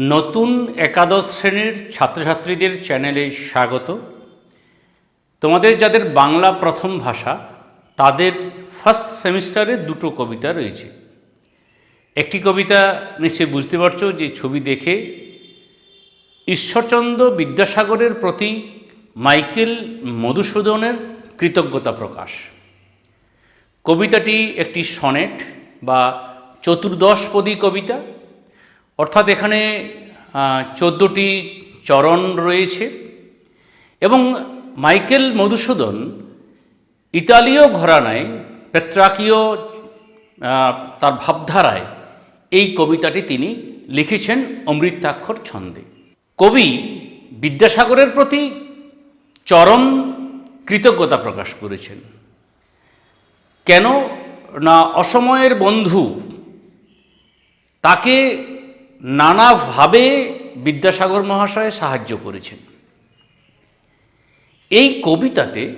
নতুন একাদশ শ্রেণির ছাত্রছাত্রীদের চ্যানেলে স্বাগত। তোমাদের যাদের বাংলা প্রথম ভাষা, তাদের ফার্স্ট সেমিস্টারে দুটো কবিতা রয়েছে। একটি কবিতা নিশ্চয়ই বুঝতে পারছ যে ছবি দেখে ঈশ্বরচন্দ্র বিদ্যাসাগরের প্রতি মাইকেল মধুসূদনের কৃতজ্ঞতা প্রকাশ। কবিতাটি একটি সনেট বা চতুর্দশপদী কবিতা অর্থাৎ এখানে চোদ্দোটি চরণ রয়েছে এবং মাইকেল মধুসূদন ইতালীয় ঘরানায় পেত্রাকীয় তার ভাবধারায় এই কবিতাটি তিনি লিখেছেন অমৃতাক্ষর ছন্দে। কবি বিদ্যাসাগরের প্রতি চরম কৃতজ্ঞতা প্রকাশ করেছেন। কেন না অসময়ের বন্ধু তাকে নানাভাবে বিদ্যাসাগর মহাশয় সাহায্য করেছেন। এই কবিতাতে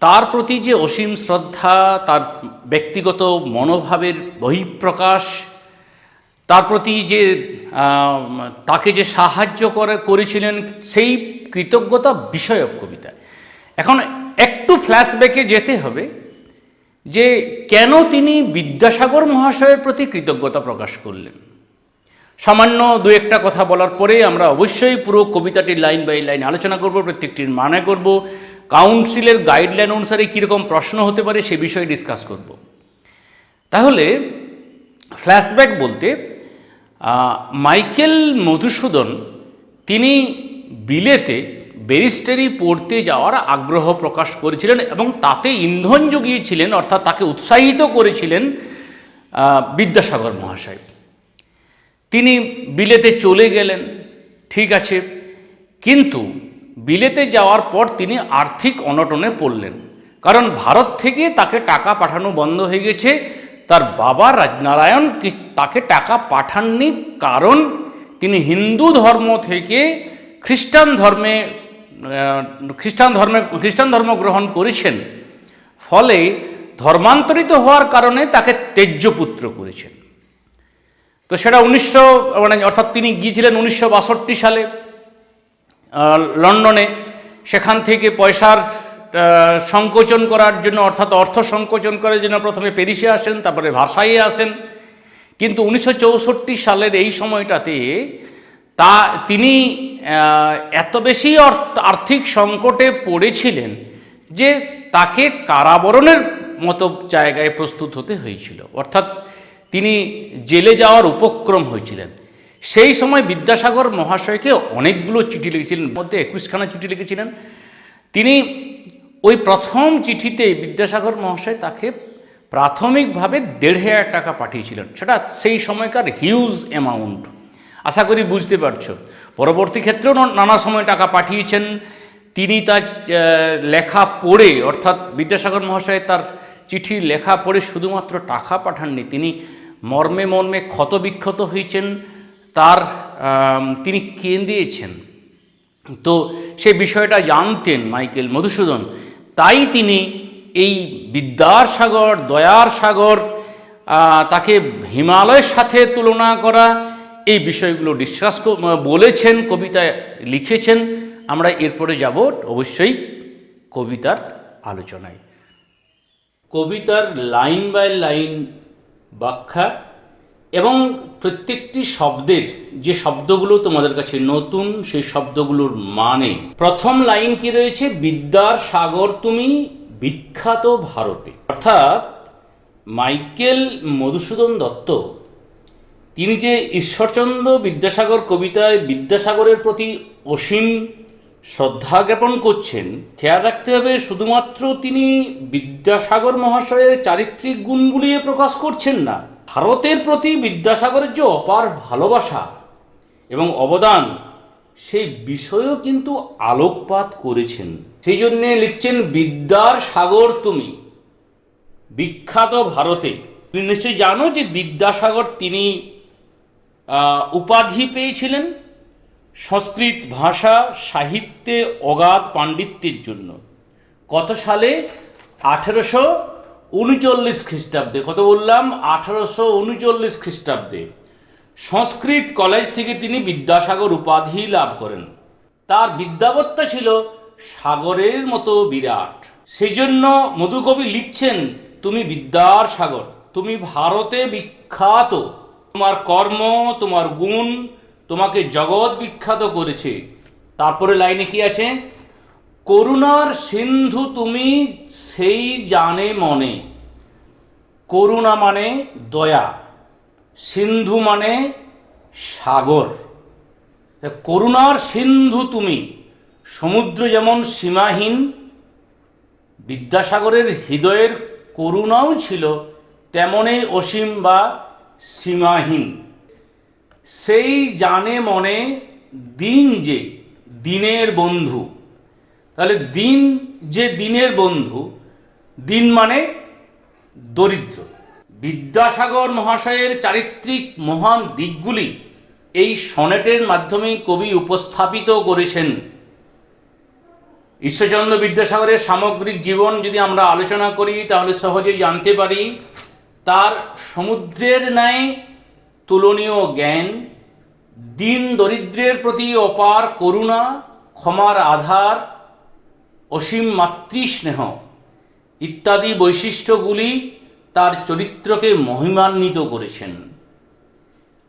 তার প্রতি যে অসীম শ্রদ্ধা, তার ব্যক্তিগত মনোভাবের বহিঃপ্রকাশ, তার প্রতি যে তাকে যে সাহায্য করে, করেছিলেন সেই কৃতজ্ঞতা বিষয়ক কবিতা। এখন একটু ফ্ল্যাশব্যাকে যেতে হবে যে কেন তিনি বিদ্যাসাগর মহাশয়ের প্রতি কৃতজ্ঞতা প্রকাশ করলেন। সামান্য দু একটা কথা বলার পরে আমরা অবশ্যই পুরো কবিতাটির লাইন বাই লাইন আলোচনা করব, প্রত্যেকটির মানে করব। কাউন্সিলের গাইডলাইন অনুসারে কীরকম প্রশ্ন হতে পারে সে বিষয়ে ডিসকাস করব। তাহলে, ফ্ল্যাশব্যাক বলতে মাইকেল মধুসূদন তিনি বিলেতে ব্যারিস্টারি পড়তে যাওয়ার আগ্রহ প্রকাশ করেছিলেন এবং তাতে ইন্ধন জুগিয়েছিলেন, অর্থাৎ তাকে উৎসাহিত করেছিলেন বিদ্যাসাগর মহাশয়। তিনি বিলেতে চলে গেলেন, ঠিক আছে। কিন্তু বিলেতে যাওয়ার পর তিনি আর্থিক অনটনে পড়লেন, কারণ ভারত থেকে তাকে টাকা পাঠানো বন্ধ হয়ে গেছে। তার বাবা রাজনারায়ণ তাকে টাকা পাঠাননি, কারণ তিনি হিন্দু ধর্ম থেকে খ্রিস্টান ধর্মে খ্রিস্টান ধর্মে, খ্রিস্টান ধর্ম গ্রহণ করেছেন। ফলে ধর্মান্তরিত হওয়ার কারণে তাকে তেজ্যপুত্র করেছেন। তো সেটা উনিশশো মানে অর্থাৎ তিনি গিয়েছিলেন উনিশশো বাষট্টি সালে লন্ডনে। সেখান থেকে পয়সার সংকোচন করার জন্য, অর্থাৎ অর্থ সংকোচন করার জন্য প্রথমে প্যারিসে আসেন, তারপরে ভাষাইয়ে আসেন। কিন্তু উনিশশো চৌষট্টি সালের এই সময়টাতে তা, তিনি এত বেশি আর্থিক সংকটে পড়েছিলেন যে তাকে কারাবরণের মতো জায়গায় প্রস্তুত হতে হয়েছিল। অর্থাৎ তিনি জেলে যাওয়ার উপক্রম হয়েছিলেন। সেই সময় বিদ্যাসাগর মহাশয়কে অনেকগুলো চিঠি লিখেছিলেন মধ্যে একুশখানা চিঠি লিখেছিলেন। তিনি ওই প্রথম চিঠিতে বিদ্যাসাগর মহাশয় তাকে প্রাথমিকভাবে দেড় হাজার টাকা পাঠিয়েছিলেন। সেটা সেই সময়কার হিউজ অ্যামাউন্ট। আশা করি বুঝতে পারছ। পরবর্তী ক্ষেত্রেও নানা সময় টাকা পাঠিয়েছেন। তিনি তার লেখা পড়ে, অর্থাৎ বিদ্যাসাগর মহাশয় তার চিঠি লেখা পড়ে শুধুমাত্র টাকা পাঠাননি। তিনি মর্মে মর্মে ক্ষতবিক্ষত হয়েছেন, তার তিনি কেঁদিয়েছেন তো সে বিষয়টা জানতেন মাইকেল মধুসূদন। তাই তিনি এই বিদ্যার সাগর দয়ার সাগর তাকে হিমালয়ের সাথে তুলনা করা, এই বিষয়গুলো ডিসকাস বলেছেন, কবিতায় লিখেছেন। আমরা এরপরে যাব অবশ্যই কবিতার আলোচনায়। কবিতার লাইন বাই লাইন ব্যাখ্যা এবং প্রত্যেকটি শব্দের যে শব্দগুলো তোমাদের কাছে নতুন, সেই শব্দগুলোর মানে। প্রথম লাইন কি রয়েছে? বিদ্যার সাগর তুমি বিখ্যাত ভারতে। অর্থাৎ মাইকেল মধুসূদন দত্ত, তিনি যে ঈশ্বরচন্দ্র বিদ্যাসাগর কবিতায় বিদ্যাসাগরের প্রতি অসীম শ্রদ্ধা জ্ঞাপন করছেন, খেয়াল রাখতে হবে শুধুমাত্র তিনি বিদ্যাসাগর মহাশয়ের চারিত্রিক গুণগুলি প্রকাশ করছেন না, ভারতের প্রতি বিদ্যাসাগরের যে অপার ভালোবাসা এবং অবদান, সেই বিষয়েও কিন্তু আলোকপাত করেছেন। সেই জন্যে লিখছেন, বিদ্যার সাগর তুমি, বিখ্যাত ভারতে। তুমি নিশ্চয়ই জানো যে বিদ্যাসাগর তিনি উপাধি পেয়েছিলেন। সংস্কৃত ভাষা সাহিত্যে অগাধ পাণ্ডিত্যের জন্য। কত সালে? আঠেরোশো উনচল্লিশ খ্রিস্টাব্দে। কত বললাম? আঠেরোশো উনচল্লিশ খ্রিস্টাব্দে। সংস্কৃত কলেজ থেকে তিনি বিদ্যাসাগর উপাধি লাভ করেন। তার বিদ্যাবত্তা ছিল সাগরের মতো বিরাট। সেই জন্য মধুকবি লিখছেন, তুমি বিদ্যার সাগর, তুমি ভারতে বিখ্যাত। তোমার কর্ম, তোমার গুণ তোমাকে জগৎ বিখ্যাত করেছে। তারপরে লাইনে কি আছে? করুণার সিন্ধু তুমি সেই জানে মনে। করুণা মানে দয়া, সিন্ধু মানে সাগর। করুণার সিন্ধু তুমি, সমুদ্র যেমন সীমাহীন, বিদ্যাসাগরের হৃদয়ের করুণাও ছিল, তেমনই অসীম বা সীমাহীন। সেই জানে মনে দিন যে দিনের বন্ধু। তাহলে দিন যে দিনের বন্ধু, দিন মানে দরিদ্র। বিদ্যাসাগর মহাশয়ের চারিত্রিক মহান দিকগুলি এই সনেটের মাধ্যমে কবি উপস্থাপিত করেছেন। ঈশ্বরচন্দ্র বিদ্যাসাগরের সামগ্রিক জীবন যদি আমরা আলোচনা করি, তাহলে সহজেই জানতে পারি, তার সমুদ্রের ন্যায় তুলনীয় জ্ঞান, দিন দরিদ্রের প্রতি অপার করুণা, ক্ষমার আধার, অসীম মাতৃস্নেহ ইত্যাদি বৈশিষ্ট্যগুলি তার চরিত্রকে মহিমান্বিত করেছেন।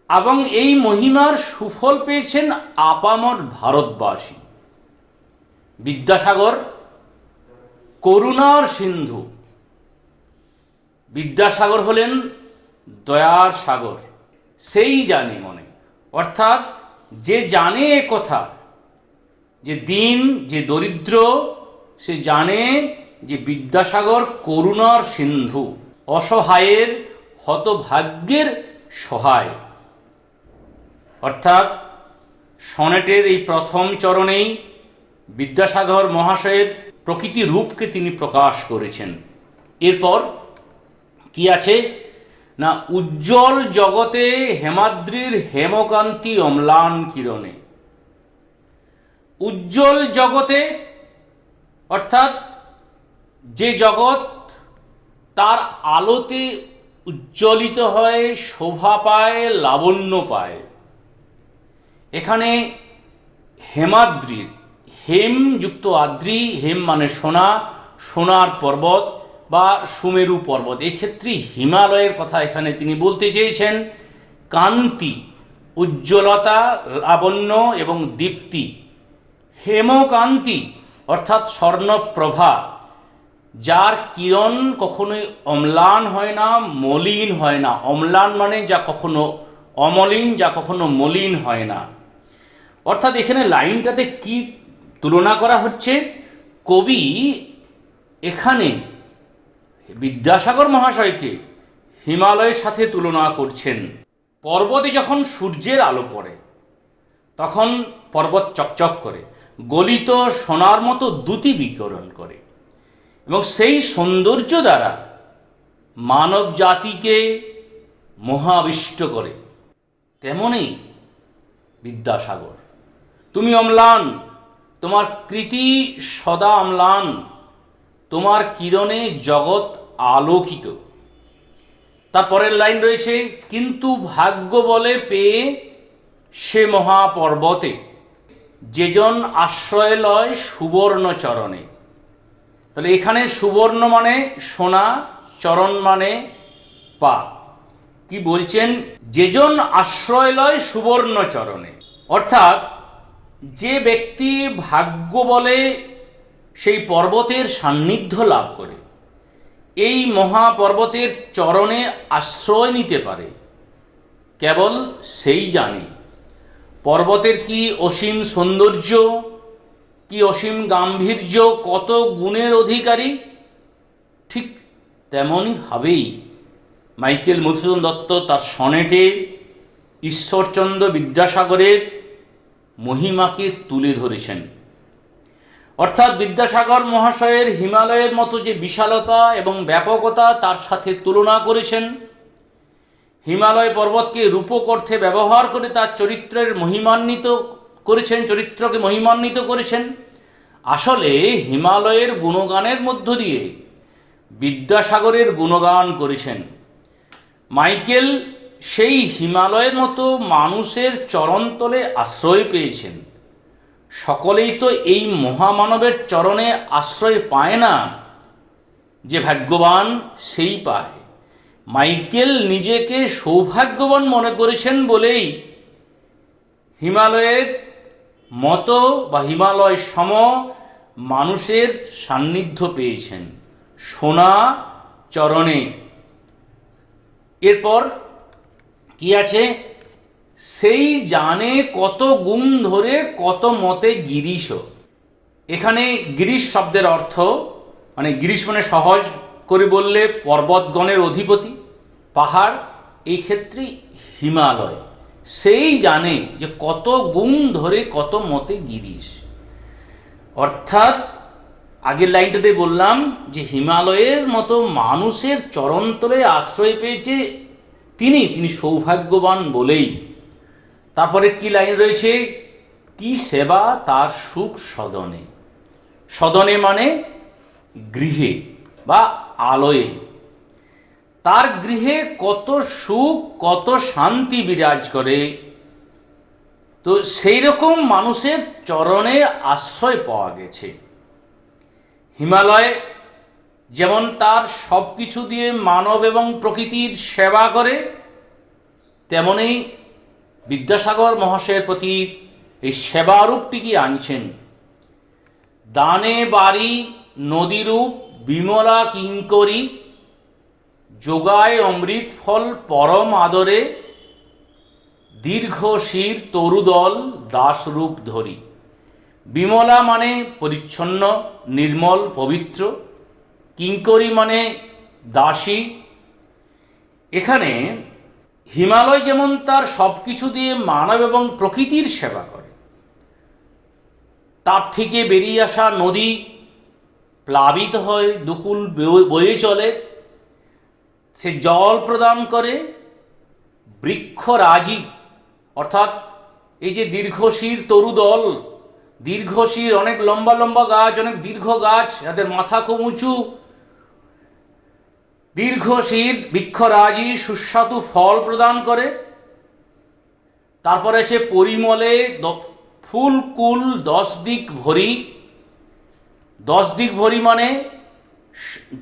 এবং এই মহিমার সুফল পেয়েছেন আপামর ভারতবাসী। বিদ্যাসাগর, করুণার সিন্ধু। বিদ্যাসাগর হলেন দয়ার সাগর। সেই জানে মনে। অর্থাৎ যে জানে এ কথা, যে দিন, যে দরিদ্র, সে জানে যে বিদ্যাসাগর করুণার সিন্ধু, অসহায়ের হতভাগ্যের সহায়। অর্থাৎ সনেটের এই প্রথম চরণেই বিদ্যাসাগর মহাশয়ের প্রকৃতি রূপকে তিনি প্রকাশ করেছেন। এরপর কি আছে? না উজ্জ্বল জগতে হেমাদ্রির হেমকান্তি অম্লান কিরণে। উজ্জ্বল জগতে, অর্থাৎ যে জগৎ তার আলোতে উজ্জ্বলিত হয়, শোভা পায়, লাবণ্য পায়। এখানে হেমাদ্রির হেম যুক্ত আদ্রি, হেম মানে সোনা, সোনার পর্বত। বা সুমেরু পর্বত। এক্ষেত্রে হিমালয়ের কথা এখানে তিনি বলতে চেয়েছেন। কান্তি, উজ্জ্বলতা, লাবণ্য এবং দীপ্তি। হেমকান্তি অর্থাৎ স্বর্ণপ্রভা, যার কিরণ কখনোই অম্লান হয় না, মলিন হয় না। অম্লান মানে যা কখনো অমলিন, যা কখনো মলিন হয় না। অর্থাৎ এখানে লাইনটাতে কি তুলনা করা হচ্ছে? কবি এখানে বিদ্যাসাগর মহাশয়কে হিমালয়ের সাথে তুলনা করছেন। পর্বতে যখন সূর্যের আলো পড়ে, তখন পর্বত চকচক করে, গলিত সোনার মতো দ্যুতি বিকরণ করে এবং সেই সৌন্দর্য দ্বারা মানব জাতিকে মহাবিষ্ট করে। তেমনই বিদ্যাসাগর, তুমি অম্লান, তোমার কৃতি সদা অম্লান, তোমার কিরণে জগৎ আলোকিত। তারপরের লাইন রয়েছে, কিন্তু ভাগ্য বলে পেয়ে সে মহাপর্বতে, যেজন আশ্রয় লয় সুবর্ণ চরণে তাহলে এখানে সুবর্ণ মানে সোনা, চরণ মানে পা। কি বলছেন? যেজন আশ্রয় লয় সুবর্ণ চরণে অর্থাৎ যে ব্যক্তি ভাগ্য বলে সেই পর্বতের সান্নিধ্য লাভ করে। এই মহাপর্বতের চরণে আশ্রয় নিতে পারে। কেবল সেই জানে। পর্বতের কি অসীম সৌন্দর্য, কি অসীম গাম্ভীর্য, কত গুণের অধিকারী? ঠিক তেমনভাবেই মাইকেল মধুসূদন দত্ত তার সনেটে ঈশ্বরচন্দ্র বিদ্যাসাগরের মহিমাকে তুলে ধরেছেন। অর্থাৎ বিদ্যাসাগর মহাশয়ের হিমালয়ের মতো যে বিশালতা এবং ব্যাপকতা তার সাথে তুলনা করেছেন, হিমালয় পর্বতকে রূপক অর্থে ব্যবহার করে তার চরিত্রের মহিমান্বিত করেছেন, চরিত্রকে মহিমান্বিত করেছেন, আসলে হিমালয়ের গুণগানের মধ্য দিয়ে বিদ্যাসাগরের গুণগান করেছেন। মাইকেল সেই হিমালয়ের মতো মানুষের চরণতলে আশ্রয় পেয়েছেন। সকলেই তো এই মহামানবের চরণে আশ্রয় পায় না। যে ভাগ্যবান সেই পায়। মাইকেল নিজেকে সৌভাগ্যবান মনে করেছেন বলেই হিমালয়ের মতো বা হিমালয় সম মানুষের সান্নিধ্য পেয়েছেন। সোনা চরণে। এরপর কি আছে? সেই জানে কত গুণ ধরে কত মতে গিরিশ। এখানে গিরিশ শব্দের অর্থ মানে গিরিশ মানে সহজ করে বললে পর্বতগণের অধিপতি, পাহাড় এই ক্ষেত্রে হিমালয়। সেই জানে যে কত গুণ ধরে কত মতে গিরিশ। অর্থাৎ, আগের লাইনটাতে বললাম যে হিমালয়ের মতো মানুষের চরণতলে আশ্রয় পেয়েছে তিনি তিনি সৌভাগ্যবান বলেই। তারপরে কি লাইন রয়েছে? কি সেবা তার সুখ সদনে। সদনে মানে গৃহে বা আলোয়ে। তার গৃহে কত সুখ, কত শান্তি বিরাজ করে। তো সেই রকম মানুষের চরণে আশ্রয় পাওয়া গেছে। হিমালয় যেমন তার সব কিছু দিয়ে মানব এবং প্রকৃতির সেবা করে, তেমনি বিদ্যাসাগর মহাশয়ের প্রতি এই সেবারূপটিকে আনছেন? দানে বাড়ি নদীরূপ বিমলা কিঙ্করি, যোগায় অমৃত ফল পরম আদরে, দীর্ঘ শির তরুদল দাসরূপ ধরি। বিমলা মানে পরিচ্ছন্ন, নির্মল, পবিত্র, কিঙ্করি মানে দাসী। এখানে হিমালয় যেমন তার সব কিছু দিয়ে মানব এবং প্রকৃতির সেবা করে, তার থেকে বেরিয়ে আসা নদী প্লাবিত হয়, দুকুল বয়ে চলে। সে জল প্রদান করে বৃক্ষরাজি অর্থাৎ এই যে দীর্ঘশির তরুদল দীর্ঘশির অনেক লম্বা লম্বা গাছ, অনেক দীর্ঘ গাছ, যাদের মাথা খুব উঁচু দীর্ঘশির বৃক্ষরাজি সুস্বাদু ফল প্রদান করে। তারপরে সে পরিমলে ফুল কুল দশ দিক ভরি। দশ দিক ভরি মানে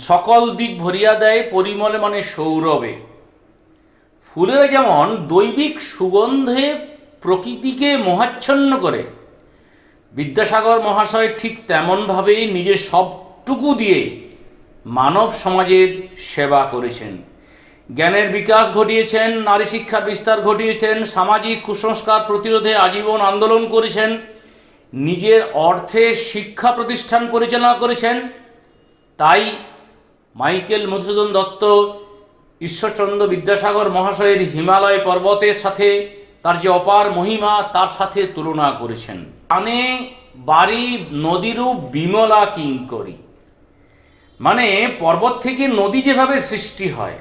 সকল দিক ভরিয়া দেয়, পরিমলে মানে সৌরভে। ফুলের যেমন দৈবিক সুগন্ধে প্রকৃতিকে মোহাচ্ছন্ন করে, বিদ্যাসাগর মহাশয় ঠিক তেমনভাবেই নিজের সবটুকু দিয়ে মানব সমাজের সেবা করেছেন। জ্ঞানের বিকাশ ঘটিয়েছেন, নারী শিক্ষার বিস্তার ঘটিয়েছেন, সামাজিক কুসংস্কার প্রতিরোধে আজীবন আন্দোলন করেছেন, নিজের অর্থে শিক্ষা প্রতিষ্ঠান পরিচালনা করেছেন। তাই মাইকেল মধুসূদন দত্ত ঈশ্বরচন্দ্র বিদ্যাসাগর মহাশয়ের হিমালয় পর্বতের সাথে তার যে অপার মহিমা, তার সাথে তুলনা করেছেন। কানে বাড়ি, নদীরূপ বিমলা কিঙ্করি। মানে পর্বত থেকে নদী যেভাবে সৃষ্টি হয়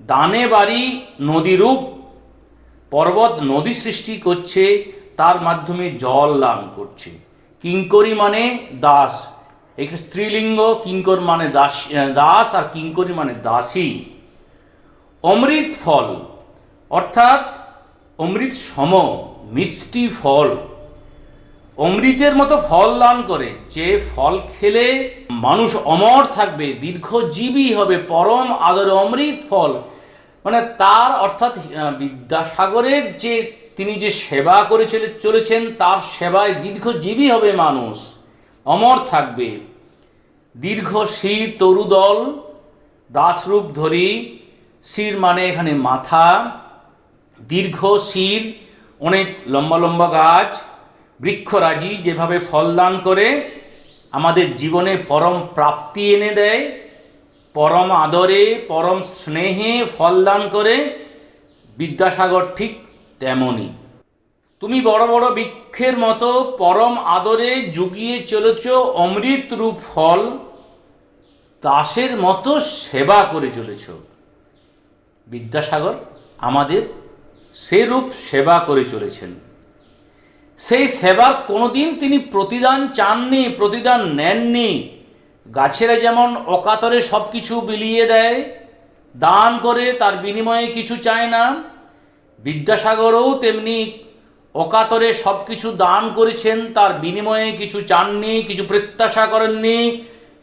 দানে বাড়ি নদীরূপ পর্বত নদী সৃষ্টি করছে, তার মাধ্যমে জল লাভ করছে। কিঙ্করি মানে দাস এখানে স্ত্রীলিঙ্গ, কিঙ্কর মানে দাস দাস আর কিঙ্করি মানে দাসী। অমৃত ফল, অর্থাৎ অমৃত সম, মিষ্টি ফল। অমৃতের মতো ফল দান করে, যে ফল খেলে মানুষ অমর থাকবে, দীর্ঘজীবী হবে, পরম আদরে অমৃত ফল। মানে তার অর্থাৎ বিদ্যাসাগরের যে তিনি যে সেবা করে চলেছেন, তার সেবায় দীর্ঘজীবী হবে মানুষ, অমর থাকবে। দীর্ঘ শির তরুদল, দাসরূপ ধরি, শির মানে এখানে মাথা, দীর্ঘ শির, অনেক লম্বা লম্বা গাছ বৃক্ষরাজি যেভাবে ফল দান করে, আমাদের জীবনে পরম প্রাপ্তি এনে দেয়, পরম আদরে, পরম স্নেহে ফল দান করে, বিদ্যাসাগর ঠিক তেমনই। তুমি বড় বড় বৃক্ষের মতো পরম আদরে জুগিয়ে চলেছ অমৃত রূপ ফল, দাসের মতো সেবা করে চলেছ। বিদ্যাসাগর আমাদের সেরূপ সেবা করে চলেছেন। সেই সেবার কোনোদিন তিনি প্রতিদান চাননি, প্রতিদান নেননি। গাছেরা যেমন অকাতরে সব কিছু বিলিয়ে দেয়, দান করে তার বিনিময়ে কিছু চায় না। বিদ্যাসাগরও তেমনি অকাতরে সব কিছু দান করেছেন, তার বিনিময়ে কিছু চাননি, কিছু প্রত্যাশা করেননি,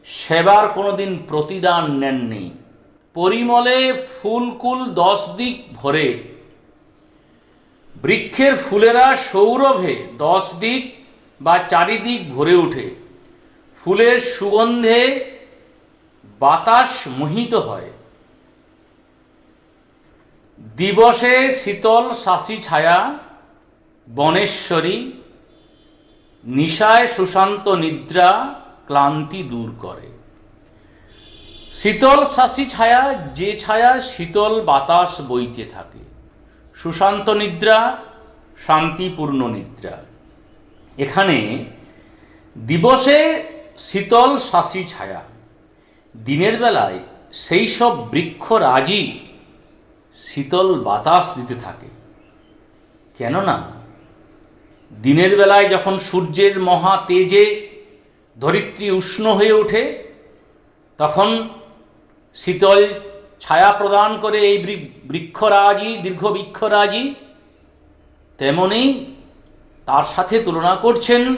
সেবার কোনোদিন প্রতিদান নেননি। পরিমলে ফুলকুল দশ দিক ভরে বৃক্ষের ফুলেরা সৌরভে দশ দিক বা চারিদিক ভরে ওঠে। ফুলের সুগন্ধে বাতাস মোহিত হয়। দিবসে শীতল শাসি ছায়া, বনেশ্বরী, নিশায় সুশান্ত নিদ্রা ক্লান্তি দূর করে। শীতল শাসি ছায়া, যে ছায়া শীতল বাতাস বইতে থাকে। সুশান্ত নিদ্রা, শান্তিপূর্ণ নিদ্রা। এখানে দিবসে শীতল শাসি ছায়া। দিনের বেলায় সেই সব বৃক্ষরাজি শীতল বাতাস দিতে থাকে। কেননা, দিনের বেলায় যখন সূর্যের মহা তেজে ধরিত্রী উষ্ণ হয়ে ওঠে, তখন শীতল ছায়া প্রদান করে এই বৃক্ষরাজি, দীর্ঘ বৃক্ষরাজি, তেমনি তার সাথে তুলনা করছেন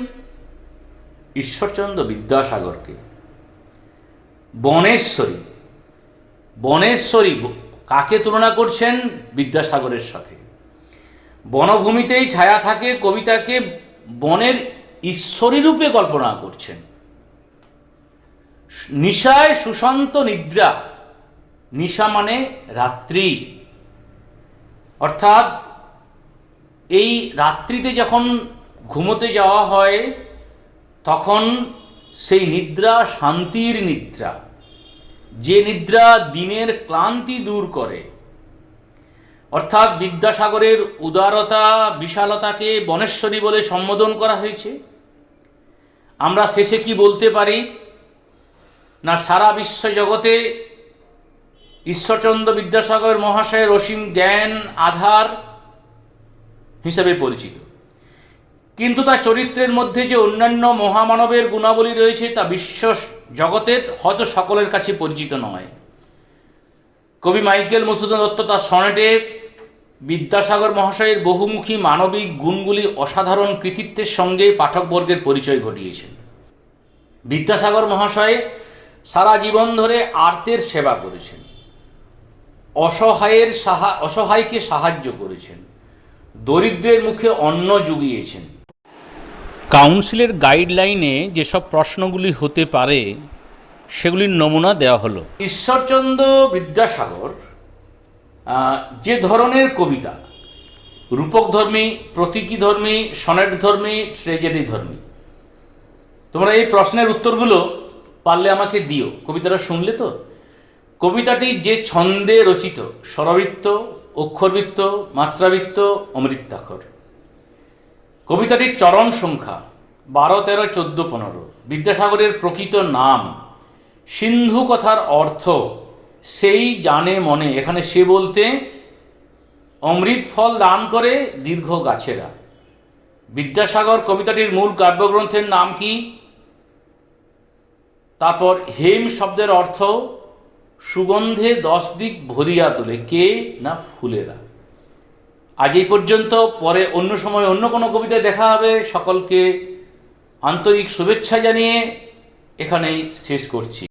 ঈশ্বরচন্দ্র বিদ্যাসাগরকে। বনেশ্বরী বনেশ্বরী কাকে তুলনা করছেন? বিদ্যাসাগরের সাথে। বনভূমিতেই ছায়া থাকে, কবিতাকে বনের ঈশ্বরী রূপে কল্পনা করছেন। নিশায় সুশান্ত নিদ্রা নিশা মানে রাত্রি। অর্থাৎ এই রাত্রিতে যখন ঘুমোতে যাওয়া হয়, তখন সেই নিদ্রা শান্তির নিদ্রা। যে নিদ্রা দিনের ক্লান্তি দূর করে। অর্থাৎ বিদ্যাসাগরের উদারতা, বিশালতাকে বনেশ্বরী বলে সম্বোধন করা হয়েছে। আমরা শেষে কি বলতে পারি? না, সারা বিশ্ব জগতে ঈশ্বরচন্দ্র বিদ্যাসাগর মহাশয়ের অসীম জ্ঞান, আধার হিসেবে পরিচিত। কিন্তু তার চরিত্রের মধ্যে যে অন্যান্য মহামানবের গুণাবলী রয়েছে তা বিশ্ব জগতের হয়তো সকলের কাছে পরিচিত নয়। কবি মাইকেল মধুসূদন দত্ত তার সনেটে বিদ্যাসাগর মহাশয়ের বহুমুখী মানবিক গুণগুলি অসাধারণ কৃতিত্বের সঙ্গে পাঠকবর্গের পরিচয় ঘটিয়েছেন। বিদ্যাসাগর মহাশয় সারা জীবন ধরে আর্তের সেবা করেছেন। অসহায়ের সাহা, অসহায়কে সাহায্য করেছেন। দরিদ্রের মুখে অন্ন জুগিয়েছেন। কাউন্সিলের গাইডলাইনে যেসব প্রশ্নগুলি হতে পারে, সেগুলির নমুনা দেওয়া হলো। ঈশ্বরচন্দ্র বিদ্যাসাগর যে ধরনের কবিতা রূপকধর্মী প্রতীকীধর্মী সনেট ধর্মী ট্রেজেডি ধর্মী, তোমরা এই প্রশ্নের উত্তরগুলো পারলে আমাকে দিও। কবিতাটা শুনলে তো? কবিতাটি যে ছন্দে রচিত, স্বরবৃত্ত, অক্ষরবৃত্ত, মাত্রাবৃত্ত, অমৃতাক্ষর। কবিতাটির চরণ সংখ্যা, বারো, তেরো, চোদ্দ, পনেরো। বিদ্যাসাগরের প্রকৃত নাম, সিন্ধু কথার অর্থ, সেই জানে মনে। এখানে সে বলতে, অমৃত ফল দান করে দীর্ঘ গাছেরা। বিদ্যাসাগর কবিতাটির মূল কাব্যগ্রন্থের নাম কি? তারপর হেম শব্দের অর্থ সুগন্ধে দশ দিক ভরিয়া তোলে, কে না ফুলেরা? আজ এই পর্যন্ত, পরে অন্য সময় অন্য কোনো কবিতায় দেখা হবে। সকলকে আন্তরিক শুভেচ্ছা জানিয়ে এখানেই শেষ করছি।